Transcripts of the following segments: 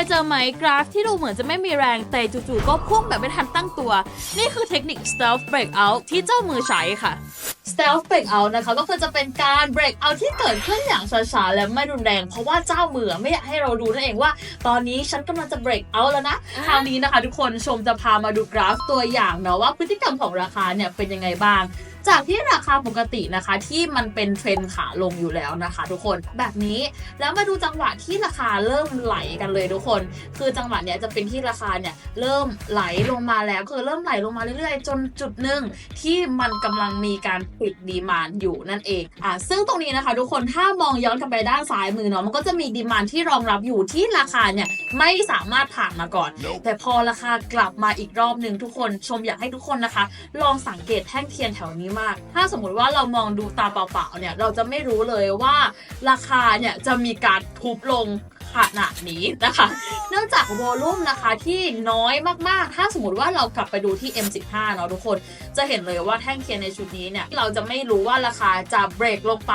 ยเจอไหมกราฟที่ดูเหมือนจะไม่มีแรงแต่จู่ๆก็พุ่งแบบไม่ทันตั้งตัว นี่คือเทคนิค stealth breakout ที่เจ้ามือใช้ค่ะ stealth breakout นะคะก็คือจะเป็นการ break out ที่เกิดขึ้นอย่างช้าๆและไม่รุนแรง เพราะว่าเจ้ามือไม่อยากให้เราดูนั่นเองว่า ตอนนี้ฉันกำลังจะ break out แล้วนะคราวนี้นะคะ ทุกคนชมจะพามาดูกราฟตัวอย่างเนาะว่าพฤติกรรมของราคาเนี่ยเป็นยังไงบ้าง จากที่ราคาปกตินะคะที่มันเป็นเทรนด์ขาลงอยู่แล้วนะคะ ทุกคนแบบนี้แล้วมาดูจังหวะที่ราคาเริ่มไหลกันเลยทุกคน คือจังหวะเนี้ยจะเป็นที่ราคาเนี่ยเริ่มไหลลงมาแล้วคือเริ่มไหลลงมาเรื่อยๆ จนจุดหนึ่งที่มันกำลังมีการปิดดีมานอยู่นั่นเองอะซึ่งตรงนี้นะคะ ทุกคนถ้ามองย้อนกลับไปด้านซ้ายมือเนาะมันก็จะมีดีมานที่รองรับอยู่ที่ราคาเนี่ยไม่สามารถผ่านมาก่อน แต่พอราคากลับมาอีกรอบหนึ่งทุกคนชมอยากให้ทุกคนนะคะ ลองสังเกตแท่งเทียนแถวนี้มาก ถ้าสมมติว่าเรามองดูตาเปล่าๆเนี่ย เราจะไม่รู้เลยว่าราคาเนี่ยจะมีการทุบลง ขนาดนี้นะคะ เนื่องจากวอลลุ่มนะคะที่น้อยมากๆ ถ้าสมมติว่าเรากลับไปดูที่ M15 เนาะทุกคน จะเห็นเลยว่าแท่งเทียนในชุดนี้เนี่ยเราจะไม่รู้ว่าราคาจะเบรกลงไป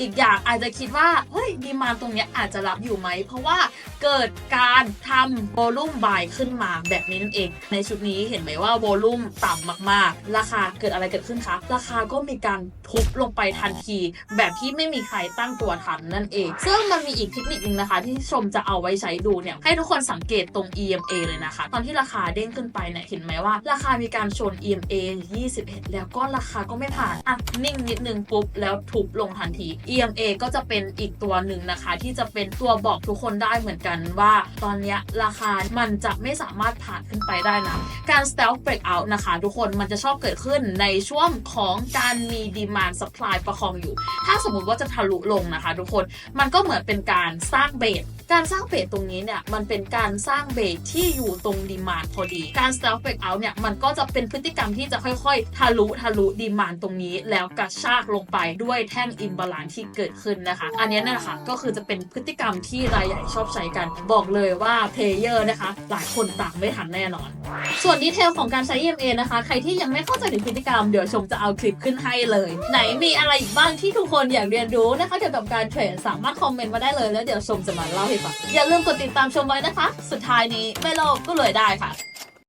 อีกอย่างอาจจะคิดว่าเฮ้ยดีมานตรงเนี้ยอาจจะรับอยู่ไหม เพราะว่าเกิดการทำวอลลุ่มบายขึ้นมาแบบนี้นั่นเอง ในชุดนี้เห็นไหมว่าวอลลุ่มต่ำมากๆ ราคาเกิดอะไรเกิดขึ้นคะราคาก็มีการทุบลงไปทันที แบบที่ไม่มีใครตั้งตัวทันนั่นเอง ซึ่งมันมีอีกเทคนิคนึงนะคะที่ชมจะเอาไว้ใช้ดูเนี่ยให้ทุกคนสังเกตตรง EMA เลยนะคะ ตอนที่ราคาเด้งขึ้นไปเนี่ยเห็นไหมว่า ราคามีการชน EMA 21 แล้วก็ราคาก็ไม่ผ่านอะนิ่งนิดนึงปุ๊บแล้วทุบลงทันที EMA ก็จะเป็นอีกตัวหนึ่งนะคะ ที่จะเป็นตัวบอกทุกคนได้เหมือนกันว่า ตอนเนี้ยราคามันจะไม่สามารถผ่านขึ้นไปได้นะ การ stealth breakout นะคะ ทุกคนมันจะชอบเกิดขึ้นในช่วงของการมี demand supply ประคองอยู่ ถ้าสมมุติว่าจะทะลุลงนะคะ ทุกคนมันก็เหมือนเป็นการสร้างเบสการสร้างเบสตรงนี้เนี่ยมันเป็นการสร้างเบสที่อยู่ตรงดีมานพอดี การ stealth breakout เนี่ยมันก็จะเป็นพฤติกรรมที่จะค่อยๆ ทะลุทะลุดีมานตรงนี้ แล้วกระชากลงไปด้วยแท่งอิมบาลานที่เกิดขึ้นนะคะ อันนี้นั่นแหละค่ะก็คือจะเป็นพฤติกรรมที่รายใหญ่ชอบใช้กัน บอกเลยว่าเพลเยอร์นะคะ หลายคนตามไม่ทันแน่นอน ส่วนดีเทลของการใช้ EMA นะคะ ใครที่ยังไม่เข้าใจถึงพฤติกรรมเดี๋ยวชมจะเอาคลิปขึ้นให้เลย ไหนมีอะไรอีกบ้างที่ทุกคนอยากเรียนรู้นะคะเกี่ยวกับการเทรดสามารถคอมเมนต์มาได้เลยแล้วเดี๋ยวชมจะมาเล่าให้อย่าลืมกดติดตามชมไว้นะคะ สุดท้ายนี้ไม่โลภก็รวยได้ค่ะ